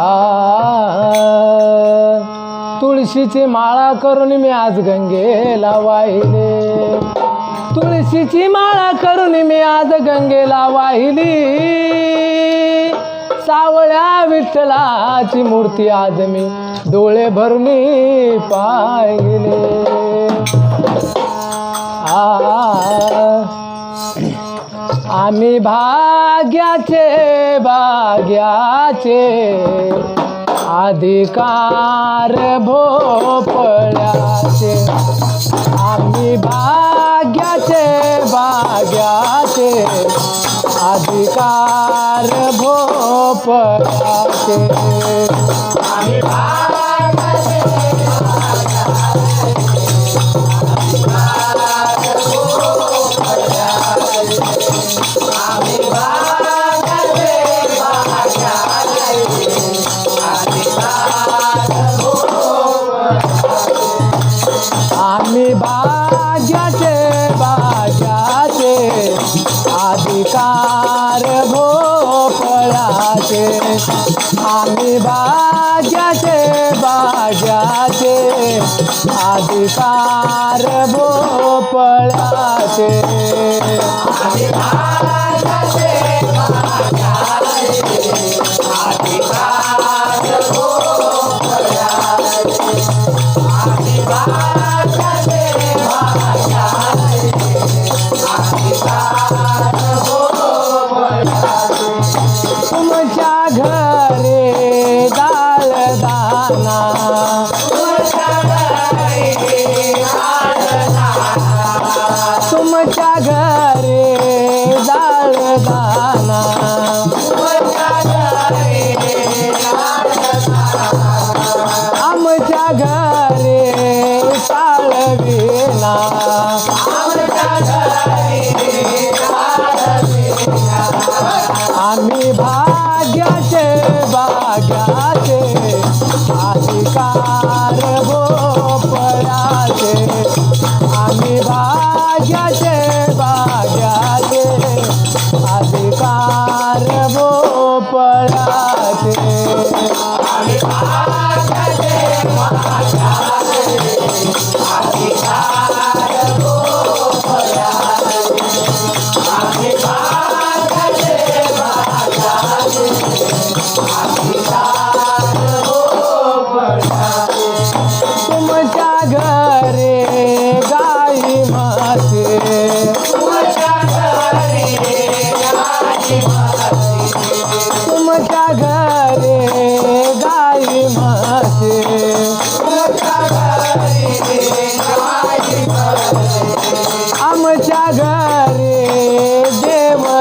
हा तुळशीची माळा करून मी आज गंगेला वाहिले तुळशीची माळा करून मी आज गंगेला वाहिली सावळ्या विठ्ठलाची मूर्ती आज मी डोळे भरून पाहिले. आ आम्ही भाग्याचे भाग्याचे अधिकार भोपळ्याचे आम्ही भाग्याचे भाग्याचे अधिकार भोपळ्याचे आम्ही आम्ही बाजाचे बाजाचे अधिकार भोपळाचे. तुमच्या घरे दाल दाना. तुमच्या घरे दाल दाना. भोपळाचे आम्ही भाग्याचे भाग्याचे अधिकार भोपळाचे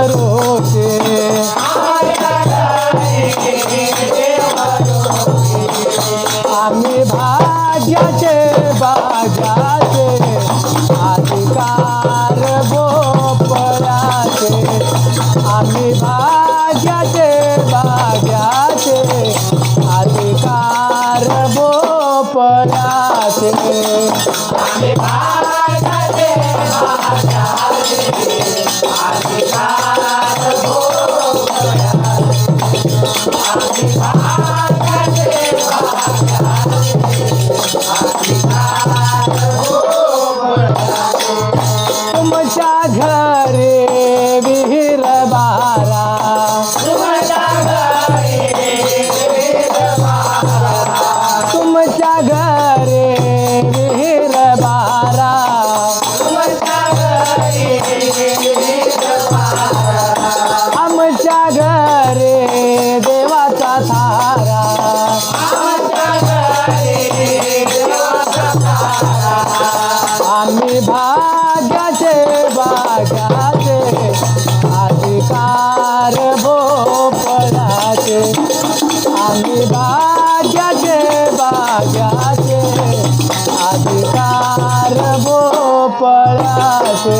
देव रोते आम्ही भाग्याचे भाग्याचे अधिकार भोपळाचे. आम्ही भाग्याचे भाग्याचे अधिकार भोपळाचे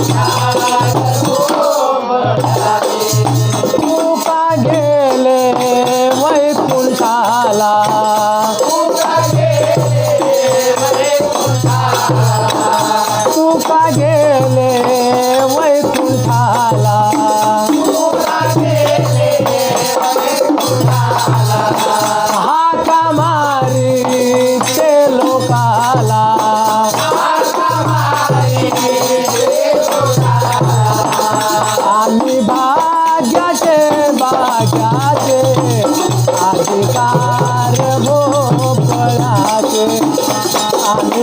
Thank.